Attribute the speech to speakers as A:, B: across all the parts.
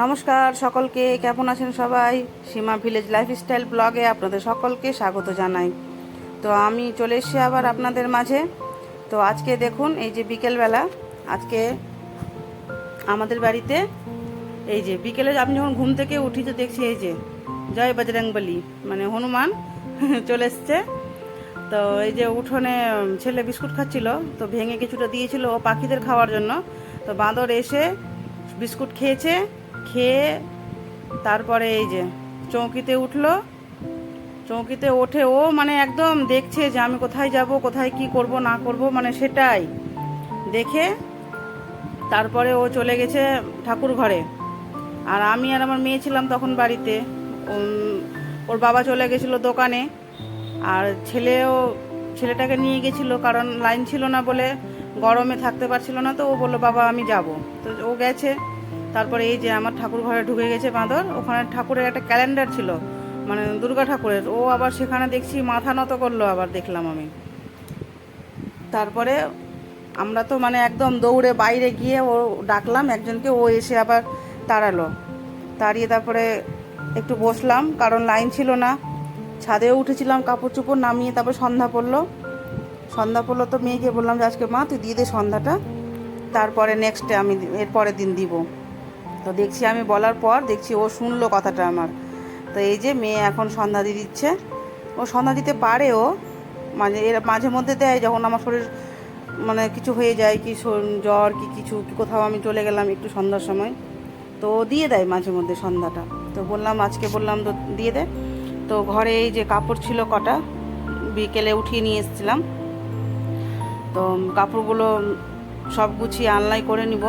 A: নমস্কার সকলকে, কেমন আছেন সবাই? সীমা ভিলেজ লাইফস্টাইল ব্লগে আপনাদের সকলকে স্বাগত জানাই। তো আমি চলে এসেছি আবার আপনাদের মাঝে। তো আজকে দেখুন, এই যে বিকেলবেলা, আজকে আমাদের বাড়িতে, এই যে বিকেলে আমি যখন ঘুম থেকে উঠি তো দেখছি এই যে জয় বজরংবলী মানে হনুমান চলে এসছে। তো এই যে উঠোনে ছেলে বিস্কুট খাচ্ছিল, তো ভেঙে কিছুটা দিয়েছিল ও পাখিদের খাওয়ার জন্য। তো বাঁদর এসে বিস্কুট খেয়েছে, খেয়ে তারপরে এই যে চৌকিতে উঠল। চৌকিতে ওঠে ও মানে একদম দেখছে যে আমি কোথায় যাব, কোথায় কি করব, না করব মানে সেটাই। দেখে তারপরে ও চলে গেছে ঠাকুর ঘরে। আর আমি আর আমার মেয়ে ছিলাম তখন বাড়িতে। ওর বাবা চলে গেছিল দোকানে। আর ছেলেও, ছেলেটাকে নিয়ে গেছিল কারণ লাইন ছিল না বলে গরমে থাকতে পারছিল না তো, ও বলল, বাবা, আমি যাব। তো ও গেছে। তারপরে এই যে আমার ঠাকুর ঘরে ঢুকে গেছে বাঁদর, ওখানে ঠাকুরের একটা ক্যালেন্ডার ছিল মানে দুর্গা ঠাকুরের। ও আবার সেখানে দেখছি মাথা নত করল আবার দেখলাম আমি। তারপরে আমরা তো মানে একদম দৌড়ে বাইরে গিয়ে ও ডাকলাম, একজনকে, ও এসে আবার তাড়ালো। তাড়িয়ে তারপরে একটু বসলাম, কারণ লাইন ছিল না। ছাদেও উঠেছিলাম, কাপড় চোপড় নামিয়ে তারপর সন্ধ্যা পড়ল। সন্ধ্যা পড়ল তো মেয়েকে বললাম যে আজকে মা তুই দিয়ে দে সন্ধ্যাটা, তারপরে নেক্সট আমি এর পরের দিন দিব। তো দেখছি আমি বলার পর দেখছি ও শুনলো কথাটা আমার। তো এই যে মেয়ে এখন সন্ধ্যা দিয়ে দিচ্ছে। ও সন্ধ্যা দিতে পারে ও মাঝে এর মাঝে মধ্যে দেয় যখন আমার শরীর মানে কিছু হয়ে যায়, কি জ্বর কি কিছু কোথাও আমি চলে গেলাম একটু সন্ধ্যার সময়। তো দিয়ে দেয় মাঝে মধ্যে সন্ধ্যাটা। তো বললাম, আজকে বললাম তো দিয়ে দে। তো ঘরে এই যে কাপড় ছিল কটা, বিকেলে উঠিয়ে নিয়ে এসেছিলাম। তো কাপড়গুলো সব গুছিয়ে আনলাই করে নিব।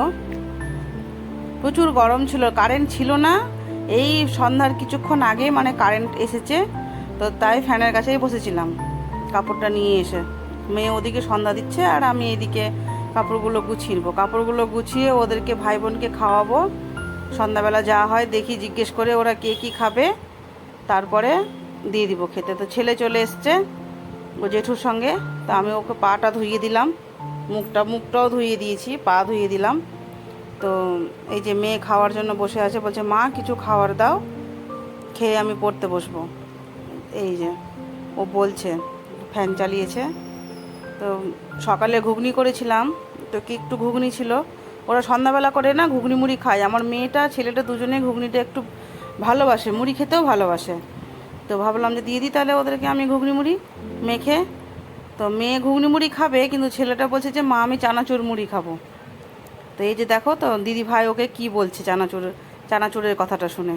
A: প্রচুর গরম ছিল কারেন্ট ছিল না। এই সন্ধ্যার কিছুক্ষণ আগে মানে কারেন্ট এসেছে, তো তাই ফ্যানের কাছেই বসেছিলাম কাপড়টা নিয়ে এসে। মেয়ে ওদিকে সন্ধ্যা দিচ্ছে আর আমি এদিকে কাপড়গুলো গুছিয়ে নেব। কাপড়গুলো গুছিয়ে ওদেরকে, ভাই বোনকে খাওয়াবো। সন্ধ্যাবেলা যা হয় দেখি, জিজ্ঞেস করে ওরা কে কী খাবে, তারপরে দিয়ে দিব খেতে। তো ছেলে চলে এসছে ও জেঠুর সঙ্গে, তো আমি ওকে পাটা ধুইয়ে দিলাম, মুখটা, মুখটাও ধুইয়ে দিয়েছি, পা ধুইয়ে দিলাম। তো এই যে মেয়ে খাওয়ার জন্য বসে আছে, বলছে, মা, কিছু খাবার দাও, খেয়ে আমি পড়তে বসবো। এই যে, ও বলছে, ফ্যান চালিয়েছে। তো সকালে ঘুগনি করেছিলাম, তো কি একটু ঘুগনি ছিল? ওরা সন্ধ্যাবেলা করে না, ঘুগনি মুড়ি খায়। আমার মেয়েটা, ছেলেটা দুজনে ঘুগনিটা একটু ভালোবাসে, মুড়ি খেতেও ভালোবাসে। তো ভাবলাম যে দিয়ে দিই তাহলে ওদেরকে আমি ঘুগনি মুড়ি মেখে, তো মেয়ে ঘুগনি মুড়ি খাবে, কিন্তু ছেলেটা বলছে যে, মা, আমি চানাচুর মুড়ি খাব। তো এই যে দেখো, তো দিদি ভাই ওকে কি বলছে চানাচুর, চানাচুরের কথাটা শুনে।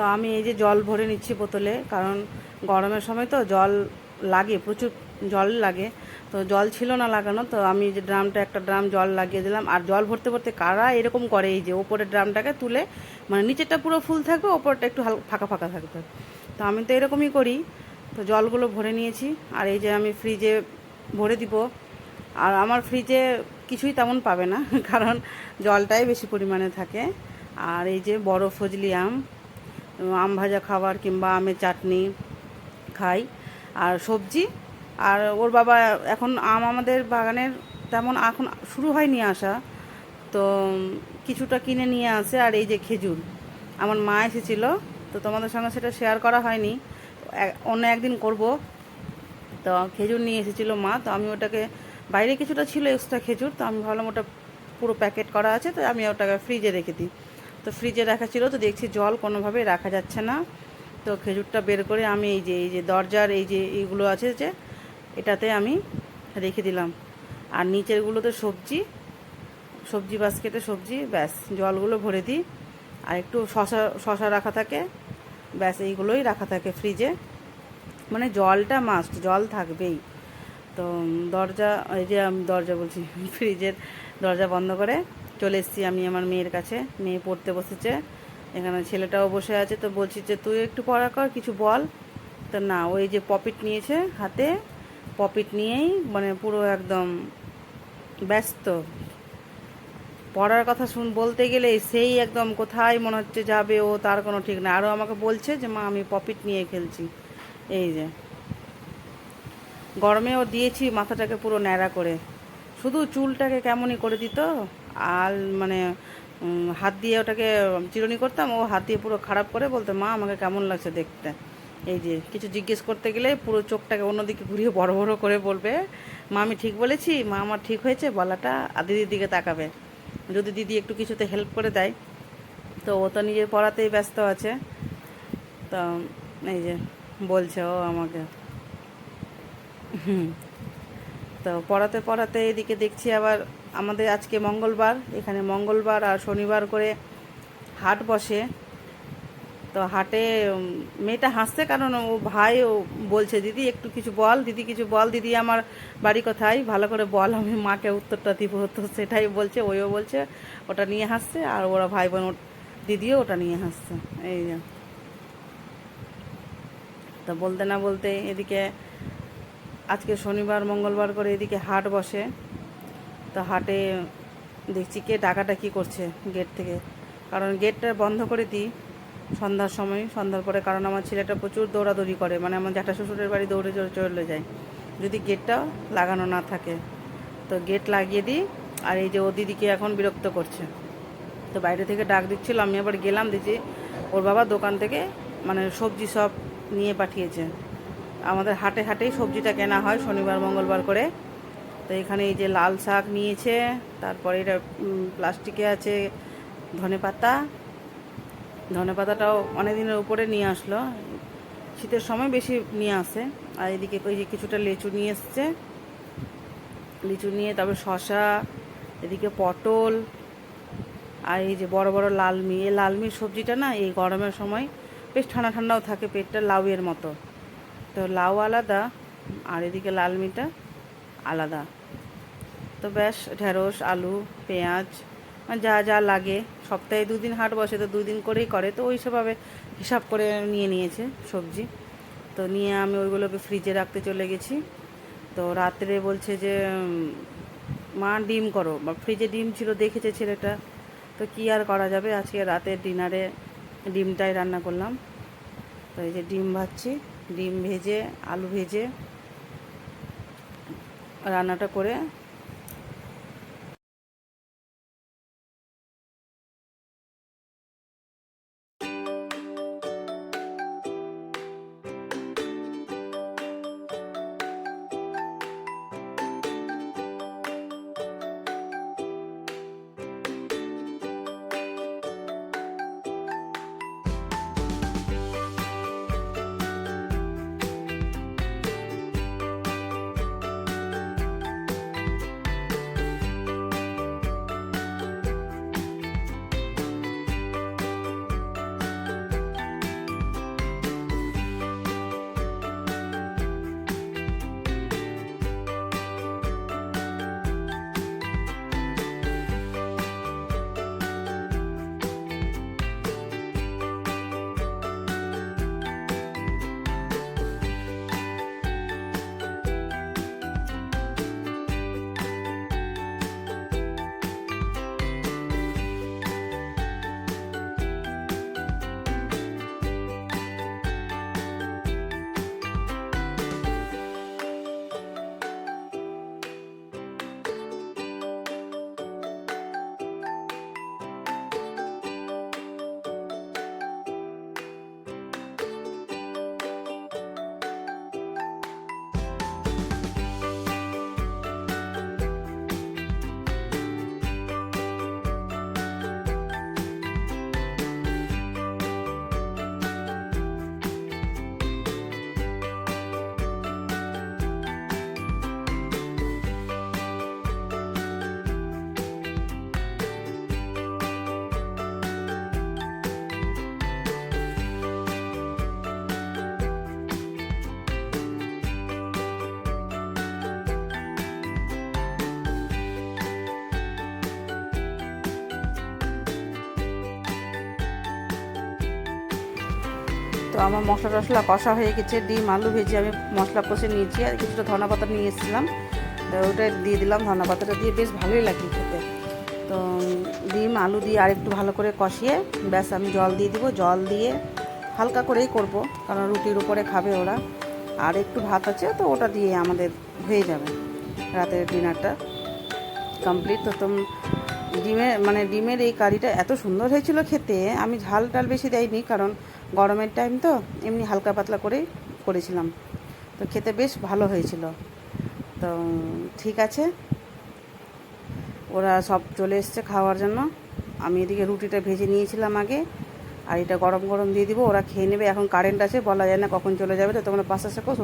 A: তো আমি এই যে জল ভরে নিচ্ছি বোতলে, কারণ গরমের সময় তো জল লাগে, প্রচুর জল লাগে। তো জল ছিল না লাগানো, তো আমি যে ড্রামটা, একটা ড্রাম জল লাগিয়ে দিলাম। আর জল ভরতে ভরতে কারা এরকম করে, এই যে ওপরের ড্রামটাকে তুলে মানে নিচেরটা পুরো ফুল থাকবে, ওপরটা একটু হালকা ফাঁকা ফাঁকা থাকবে। তো আমি তো এরকমই করি। তো জলগুলো ভরে নিয়েছি, আর এই যে আমি ফ্রিজে ভরে দিব। আর আমার ফ্রিজে কিছুই তেমন পাবে না, কারণ জলটাই বেশি পরিমাণে থাকে। আর এই যে বড় ফজলি আম আম ভাজা খাবার কিংবা আমের চাটনি খাই। আর সবজি, আর ওর বাবা এখন আম আমাদের বাগানের তেমন এখন শুরু হয়নি আসা। তো কিছুটা কিনে নিয়ে আসে, আর এই যে খেজুর। আমার মা এসেছিল, তো তোমাদের সঙ্গে সেটা শেয়ার করা হয়নি। অন্য একদিন করব। তো খেজুর নিয়ে এসেছিল মা, তো আমি ওটাকে, বাইরে কিছুটা ছিল এক্সট্রা খেজুর, তো আমি ভাবলাম ওটা পুরো প্যাকেট করা আছে, তো আমি ওটাকে ফ্রিজে রেখে দিই। তো ফ্রিজে রাখা ছিল তো দেখছি জল কোনোভাবেই রাখা যাচ্ছে না। তো খেজুরটা বের করে আমি এই যে এই যে দরজার এই যে এইগুলো আছে যে, এটাতে আমি রেখে দিলাম। আর নিচেরগুলোতে সবজি সবজি বাস্কেটে সবজি, ব্যাস, জলগুলো ভরে দিই। আর একটু শশা শশা রাখা থাকে, ব্যাস, এইগুলোই রাখা থাকে ফ্রিজে মানে জলটা মাস্ট জল থাকবেই। তো দরজা, এই যে আমি দরজা বলছি ফ্রিজের দরজা বন্ধ করে চলে এসেছি আমি আমার মেয়ের কাছে। মেয়ে পড়তে বসেছে। এখানে ছেলেটাও বসে আছে। তো বলছি যে, তুই একটু পড়া কর, কিছু বল। তো না ওই যে পপিট নিয়েছে হাতে। পপিট নিয়েই মানে পুরো একদম ব্যস্ত। পড়ার কথা শুন, বলতে গেলে সেই একদম কোথায় মনে হচ্ছে যাবে ও, তার কোনো ঠিক না আরও আমাকে বলছে যে, মা, আমি পপিট নিয়ে খেলছি। এই যে। গরমেও দিয়েছি মাথাটাকে পুরো ন্যাড়া করে। শুধু চুলটাকে কেমনই করে দিত। আর মানে হাত দিয়ে ওটাকে চিরুনি করতাম, ও হাত দিয়ে পুরো খারাপ করে বলতো, মা, আমাকে কেমন লাগছে দেখতে? এই যে, কিছু জিজ্ঞেস করতে গেলে পুরো চোখটাকে অন্যদিকে ঘুরিয়ে বড় বড় করে বলবে, মা, আমি ঠিক বলেছি, মা, আমার ঠিক হয়েছে, বলাটা আর দিদির দিকে তাকাবে। যদি দিদি একটু কিছুতে হেল্প করে দেয়, তো ও তো নিজের পড়াতেই ব্যস্ত আছে। তো, এই যে, বলছে ও আমাকে। হুম। তো পড়াতে পড়াতে এদিকে দেখছি আবার আমাদের আজকে মঙ্গলবার, এখানে মঙ্গলবার আর শনিবার করে হাট বসে। তো হাটে মেয়েটা হাসছে কারণ ও ভাই ও বলছে, দিদি, একটু কিছু বল, দিদি, কিছু বল, দিদি, আমার বাড়ি কোথায়? ভালো করে বল, আমি মাকে উত্তরটা দিব তো সেটাই বলছে, ওইও বলছে, ওটা নিয়ে হাসছে, আর ওরা ভাই বোন দিদিও ওটা নিয়ে হাসছে। এই তো বলতে না বলতে এদিকে আজকে শনিবার, মঙ্গলবার করে এদিকে হাট বসে। তো হাটে দেখছি কে ডাকাডাকি করছে গেট থেকে। কারণ গেটটা বন্ধ করে দিই সন্ধ্যার সময়। সন্ধ্যার পরে কারণ আমার ছেলেটা প্রচুর দৌড়াদৌড়ি করে মানে আমার জ্যাঠা শ্বশুরের বাড়ি দৌড়ে চলে যায়। যদি গেটটা লাগানো না থাকে। তো গেট লাগিয়ে দিই আর এই যে ও দিদিকে এখন বিরক্ত করছে। তো বাইরে থেকে ডাক দিচ্ছিল, আমি আবার গেলাম দেখছি ওর বাবা দোকান থেকে মানে সবজি সব নিয়ে পাঠিয়েছে। আমাদের হাটে হাটেই সবজিটা কেনা হয় শনিবার, মঙ্গলবার করে। তো এখানে এই যে লাল শাক নিয়েছে, তারপরে এটা প্লাস্টিকে আছে ধনে পাতা। ধনে পাতাটাও অনেক দিনের উপরে নিয়ে আসলো। শীতের সময় বেশি নিয়ে আসে। আর এদিকে ওই যে কিছুটা লিচু নিয়ে এসছে। লিচু নিয়ে তারপরে শশা এদিকে পটল, আর এই যে বড় বড় লালমি। এই লালমির সবজিটা না এই গরমের সময় বেশ ঠান্ডা ঠান্ডাও থাকে পেটটা লাউয়ের মতো। তো লাউ আলাদা, আর এদিকে লাল লালমিটা আলাদা। তো ব্যাস, ঢেঁড়স, আলু, পেঁয়াজ মানে যা যা লাগে, সপ্তাহে দুদিন হাট বসে, তো দুদিন করেই করে। তো ওই সবভাবে হিসাব করে নিয়ে নিয়েছে সবজি। তো নিয়ে আমি ওইগুলোকে ফ্রিজে রাখতে চলে গেছি। তো রাত্রে বলছে যে মা, ডিম করো। বা ফ্রিজে ডিম ছিল, দেখেছে ছেলেটা। তো কি আর করা যাবে? আজকে রাতের ডিনারে ডিমটাই রান্না করলাম। তো এই যে ডিম ভাজছি। ডিম ভেজে আলু ভেজে রান্নাটা করে তো আমার মশলা টশলা কষা হয়ে গেছে। ডিম, আলু ভেজে আমি মশলা কষে নিয়েছি আর কিছুটা ধনা পাতা নিয়ে এসেছিলাম। তো ওটা দিয়ে দিলাম ধনা পাতাটা দিয়ে বেশ ভালোই লাগে খেতে। তো ডিম, আলু দিয়ে আরেকটু ভালো করে কষিয়ে ব্যাস আমি জল দিয়ে দিব। জল দিয়ে হালকা করেই করব, কারণ রুটির উপরে খাবে ওরা। আর একটু ভাত আছে তো ওটা দিয়ে আমাদের হয়ে যাবে রাতের ডিনারটা কমপ্লিট। তো ডিমের মানে ডিমের এই কারিটা এত সুন্দর হয়েছিল খেতে, আমি ঝাল টাল বেশি দেয়নি, কারণ গরমের টাইম তো, এমনি হালকা পাতলা করেই করেছিলাম। তো খেতে বেশ ভালো হয়েছিল। তো ঠিক আছে। ওরা সব চলে এসছে খাওয়ার জন্য। আমি এদিকে রুটিটা ভেজে নিয়েছিলাম আগে, আর এটা গরম গরম দিয়ে দিব, ওরা খেয়ে নেবে। এখন কারেন্ট আছে, বলা যায় না কখন চলে যাবে, তো তোমরা পাশে সুস্থ